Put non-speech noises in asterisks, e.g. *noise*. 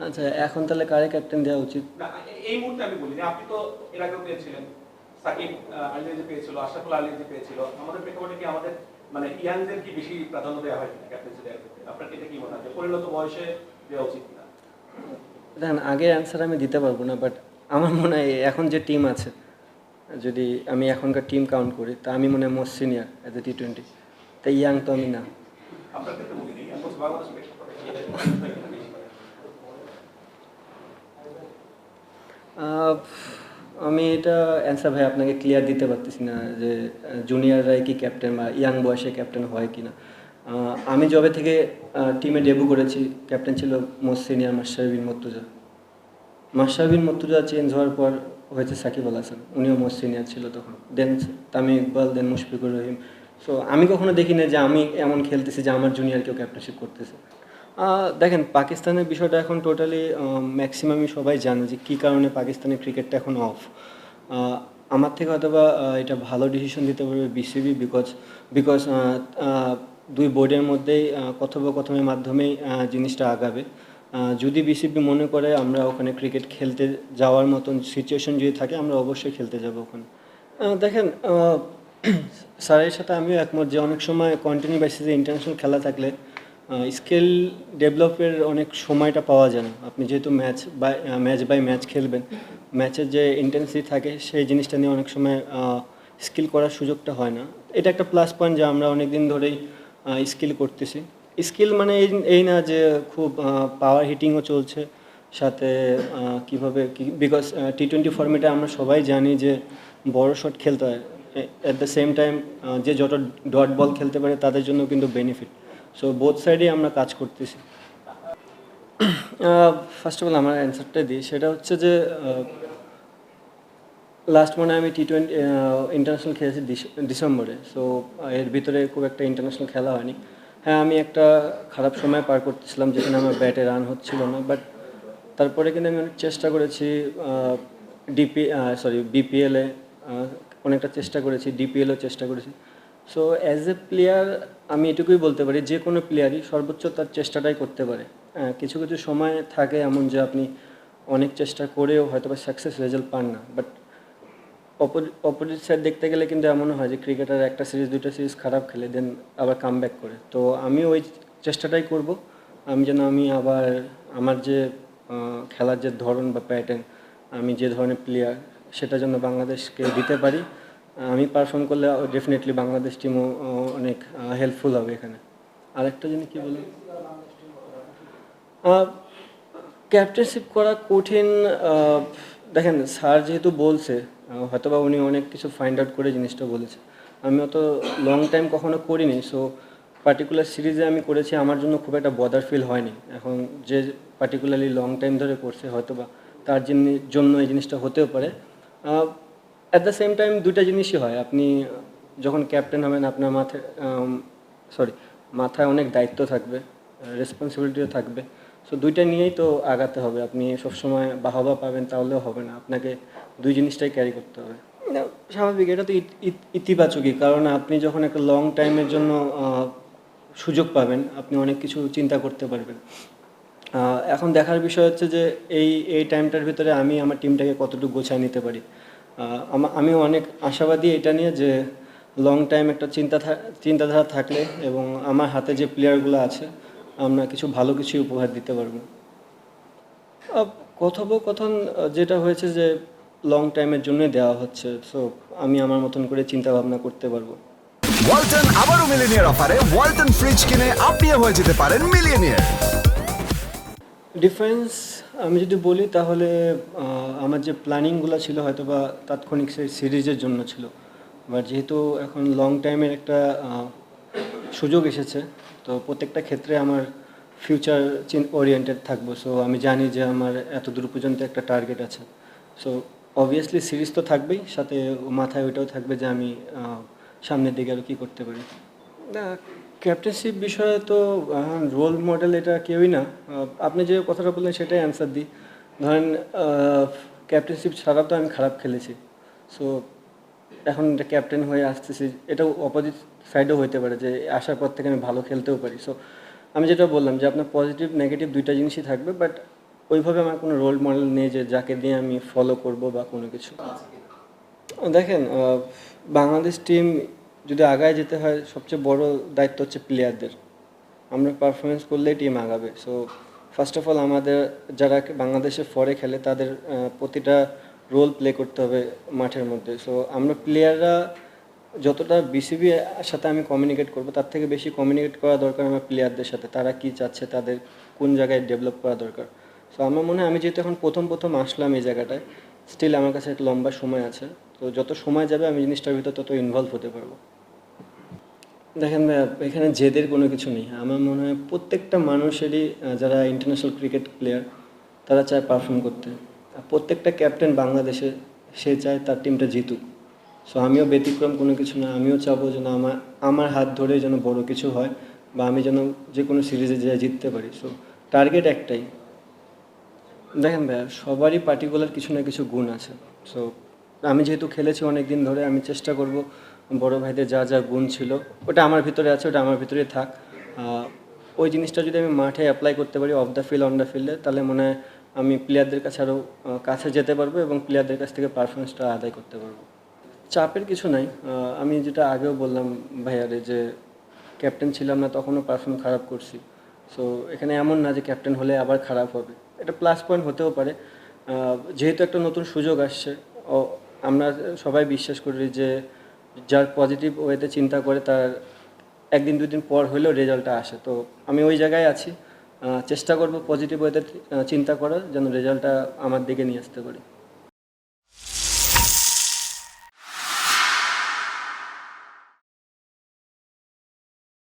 আচ্ছা এখন তাহলে কারে ক্যাপ্টেন দেওয়া উচিত? না এই মুহূর্তে আমি বলি আপনি তো এর আগেও পেয়েছিলেন। সাকিব আহ, আলী যে পেয়েছিল আশরাফুল আলী যে পেয়েছিল আমাদের প্রেক্ষাপটে কি আমাদের মানে ইয়াংদের কি বেশি প্রাধান্য দেওয়া হয় ক্যাপ্টেন্সি দেওয়ার ক্ষেত্রে? আপনার এটা কি মনে হয় পরিণত বয়সে দেওয়া উচিত কিনা? দেখেন আগে অ্যান্সার আমি দিতে পারব না বাট আমার মনে হয় এখন যে টিম আছে যদি আমি এখনকার টিম কাউন্ট করি তা আমি মনে হয় most senior as a T twenty তাই ইয়াং তো আমি না। আপনার ক্ষেত্রে বলি নেই এখন বাংলাদেশ প্রেক্ষাপটে কি এটা বেশি করে? আহ, আমি এটা অ্যান্সার ভাই আপনাকে ক্লিয়ার দিতে পারতেছি না যে জুনিয়ররাই কি ক্যাপ্টেন বা ইয়াং বয়সে ক্যাপ্টেন হয় কি না আমি যবে থেকে টিমে ডেবু করেছি। ক্যাপ্টেন ছিল most senior Mashrafe Mortaza. Mashrafe Mortaza change হওয়ার পর হয়েছে সাকিব আল হাসান। উনিও মোস্ট সিনিয়র ছিল তখন। Then Tamim Iqbal then Mushfiqur Rahim. So আমি কখনো দেখি না যে আমি এমন খেলতেছি যে আমার জুনিয়র কেউ ক্যাপ্টেনশিপ করতেছে। দেখেন, পাকিস্তানের বিষয়টা এখন টোটালি ম্যাক্সিমামই সবাই জানে যে কী কারণে পাকিস্তানের ক্রিকেটটা এখন অফ আমার থেকে হয়তো বা এটা ভালো ডিসিশন দিতে পারবে বিসিবি বিকজ বিকজ দুই বোর্ডের মধ্যেই কথোপকথনের মাধ্যমেই জিনিসটা আগাবে। যদি বিসিবি মনে করে আমরা ওখানে ক্রিকেট খেলতে যাওয়ার মতন সিচুয়েশন যদি থাকে, আমরা অবশ্যই খেলতে যাব ওখানে। দেখেন *clears throat* স্যারের সাথে আমিও একমত যে অনেক সময় কন্টিনিউ বেসিসে ইন্টারন্যাশনাল খেলা থাকলে স্কিল ডেভেলপের অনেক সময়টা পাওয়া যায় না। আপনি যেহেতু match by match by match খেলবেন ম্যাচের যে ইন্টেন্সিটি থাকে সেই জিনিসটা নিয়ে অনেক সময় স্কিল করার সুযোগটা হয় না। এটা একটা প্লাস পয়েন্ট যে আমরা অনেক দিন ধরেই স্কিল করতেছি। স্কিল মানে এই না যে খুব পাওয়ার হিটিংও চলছে, সাথে কীভাবে বিকজ টি টোয়েন্টি ফর্মেটে আমরা সবাই জানি যে বড় শট খেলতে হয়। অ্যাট দ্য সেম টাইম যে যত ডট বল খেলতে পারে তাদের জন্য কিন্তু বেনিফিট সো বোথ সাইডেই আমরা কাজ করতেছি। ফার্স্ট অফ অল আমার অ্যান্সারটা দিই। সেটা হচ্ছে যে লাস্ট মানে আমি টি টোয়েন্টি ইন্টারন্যাশনাল খেলেছি ডিসেম্বরে। সো এর ভিতরে খুব একটা ইন্টারন্যাশনাল খেলা হয়নি। হ্যাঁ আমি একটা খারাপ সময় পার করতেছিলাম, যেখানে আমার ব্যাটে রান হচ্ছিল না। বাট তারপরে কিন্তু আমি অনেক চেষ্টা করেছি ডিপি সরি বিপিএলে অনেকটা চেষ্টা করেছি ডিপিএলও চেষ্টা করেছি। সো অ্যাজ এ প্লেয়ার আমি এটুকুই বলতে পারি, যে কোনো প্লেয়ারই সর্বোচ্চ তার চেষ্টাটাই করতে পারে। কিছু কিছু সময় থাকে এমন যে আপনি অনেক চেষ্টা করেও হয়তো বা সাকসেস রেজাল্ট পান না। বাট অপোজিট সাইড দেখতে গেলে কিন্তু এমনও হয় যে ক্রিকেটার একটা সিরিজ দুটো সিরিজ খারাপ খেলে দেন আবার কাম ব্যাক করে। তো আমি ওই চেষ্টাটাই করব। আমি যেন আমি আবার আমার যে খেলার যে ধরন বা প্যাটার্ন আমি যে ধরনের প্লেয়ার সেটা যেন বাংলাদেশকে দিতে পারি। আমি পারফর্ম করলে ডেফিনেটলি বাংলাদেশ টিমও অনেক হেল্পফুল হবে এখানে। আরেকটা জিনিস কী বলুন ক্যাপ্টেনশিপ করা কঠিন দেখেন স্যার যেহেতু বলছে হয়তোবা উনি অনেক কিছু ফাইন্ড আউট করে জিনিসটা বলেছে। আমি অত লং টাইম কখনো করিনি সো পার্টিকুলার সিরিজে আমি করেছি, আমার জন্য খুব একটা বদার ফিল হয়নি। এখন যে পার্টিকুলারলি লং টাইম ধরে করছে, হয়তোবা তার জিনি- জন্য এই জিনিসটা হতেও পারে। অ্যাট দ্য সেম টাইম দুইটা জিনিসই হয়। আপনি যখন ক্যাপ্টেন হবেন, আপনার মাথায় সরি মাথায় অনেক দায়িত্ব থাকবে রেসপন্সিবিলিটিও থাকবে। সো দুইটা নিয়েই তো আগাতে হবে। আপনি সবসময় বাহবা পাবেন, তাহলেও হবে না। আপনাকে দুই জিনিসটাই ক্যারি করতে হবে। স্বাভাবিক, এটা তো ইত- ইত- ইতিবাচকই। কারণ আপনি যখন একটা লং টাইমের জন্য সুযোগ পাবেন, আপনি অনেক কিছু চিন্তা করতে পারবেন। এখন দেখার বিষয় হচ্ছে যে, এই এই টাইমটার ভিতরে আমি আমার টিমটাকে কতটুকু গোছায় নিতে পারি। আমা- অনেক আশাবাদী এটা নিয়ে যে লং টাইম একটা চিন্তা চিন্তাধারা থাকলে এবং আমার হাতে যে প্লেয়ারগুলো আছে, আমরা কিছু ভালো কিছুই উপহার দিতে পারব। কথোপকথন যেটা হয়েছে যে লং টাইমের জন্যই দেওয়া হচ্ছে সো আমি আমার মতন করে চিন্তা ভাবনা করতে পারব। ওয়ালটন আবারও মিলিনিয়ার অফারে ওয়ালটন ফ্রিজ কিনে আপনিও হয়ে যেতে পারেন মিলিয়নিয়ার ডিফারেন্স আমি যদি বলি তাহলে আমার যে প্ল্যানিংগুলো ছিল হয়তো বা তাৎক্ষণিক সেই সিরিজের জন্য ছিল। বাট যেহেতু এখন লং টাইমের একটা সুযোগ এসেছে, তো প্রত্যেকটা ক্ষেত্রে আমার ফিউচার চিন ওরিয়েন্টেড থাকব। সো আমি জানি যে আমার এত দূর পর্যন্ত একটা টার্গেট আছে। সো অবভিয়াসলি সিরিজ তো থাকবেই, সাথে মাথায় ওইটাও থাকবে যে আমি সামনের দিকে আরও কী করতে পারি। না ক্যাপ্টেনশিপ বিষয়ে তো রোল মডেল এটা কেউই না। আপনি যে কথাটা বললেন সেটাই অ্যান্সার দিই। ধরেন ক্যাপ্টেনশিপ ছাড়া তো আমি খারাপ খেলেছি। সো এখন এটা ক্যাপ্টেন হয়ে আসতেছি, এটাও অপোজিট সাইডেও হতে পারে যে আসার পর থেকে আমি ভালো খেলতেও পারি। সো আমি যেটা বললাম যে আপনার পজিটিভ নেগেটিভ দুইটা জিনিসই থাকবে বাট ওইভাবে আমার কোনো রোল মডেল নেই যে যাকে দিয়ে আমি ফলো করব বা কোনো কিছু। দেখেন বাংলাদেশ টিম যদি আগায় যেতে হয়, সবচেয়ে বড় দায়িত্ব হচ্ছে প্লেয়ারদের আমরা পারফরমেন্স করলেই টিম আগাবে। সো ফার্স্ট অফ অল আমাদের যারা বাংলাদেশে ফরে খেলে, তাদের প্রতিটা রোল প্লে করতে হবে মাঠের মধ্যে। সো আমরা প্লেয়াররা যতটা বিসিবি সাথে আমি কমিউনিকেট করব, তার থেকে বেশি কমিউনিকেট করা দরকার আমার প্লেয়ারদের সাথে। তারা কি চাচ্ছে, তাদের কোন জায়গায় ডেভেলপ করা দরকার। সো আমার মনে হয়, আমি যেহেতু এখন প্রথম প্রথম আসলাম এই জায়গাটায় স্টিল আমার কাছে একটা লম্বা সময় আছে। তো, যত সময় যাবে, আমি জিনিসটার ভিতর তত ইনভলভ হতে পারব। দেখেন এখানে জেদের কোনো কিছু নেই। আমার মনে হয় প্রত্যেকটা মানুষেরই যারা ইন্টারন্যাশনাল ক্রিকেট প্লেয়ার তারা চায় পারফর্ম করতে। আর প্রত্যেকটা ক্যাপ্টেন বাংলাদেশে, সে চায় তার টিমটা জিতুক। সো আমিও ব্যতিক্রম কোনো কিছু না, আমিও চাবো যেন আমার আমার হাত ধরে যেন বড় কিছু হয়, বা আমি যেন যে কোনো সিরিজে যে জিততে পারি। সো টার্গেট একটাই। দেখেন ভাইয়া, সবারই পার্টিকুলার কিছু না কিছু গুণ আছে। সো আমি যেহেতু খেলেছি অনেক দিন ধরে, আমি চেষ্টা করব বড় ভাইদের যা যা গুণ ছিল, ওটা আমার ভিতরে আছে, ওটা আমার ভিতরে থাক। ওই জিনিসটা যদি আমি মাঠে অ্যাপ্লাই করতে পারি off the field on the ফিল্ডে তাহলে মনে হয় আমি প্লেয়ারদের কাছে আরও কাছে যেতে পারব এবং প্লেয়ারদের কাছ থেকে পারফরমেন্সটা আদায় করতে পারব। চাপের কিছু নাই। আমি যেটা আগেও বললাম ভাইয়ারে যে ক্যাপ্টেন ছিলাম না, তখনও পারফর্ম খারাপ করছি। সো এখানে এমন না যে ক্যাপ্টেন হলে আবার খারাপ হবে। এটা প্লাস পয়েন্ট হতেও পারে। যেহেতু একটা নতুন সুযোগ আসছে আমরা সবাই বিশ্বাস করি যে যার পজিটিভ ওয়েতে চিন্তা করে তার একদিন, দুদিন পর হলেও রেজাল্টটা আসে। তো আমি ওই জায়গায় আছি। চেষ্টা করব পজিটিভ ওয়েতে চিন্তা করার যেন রেজাল্টটা আমার দিকে নিয়ে আসতে পারি।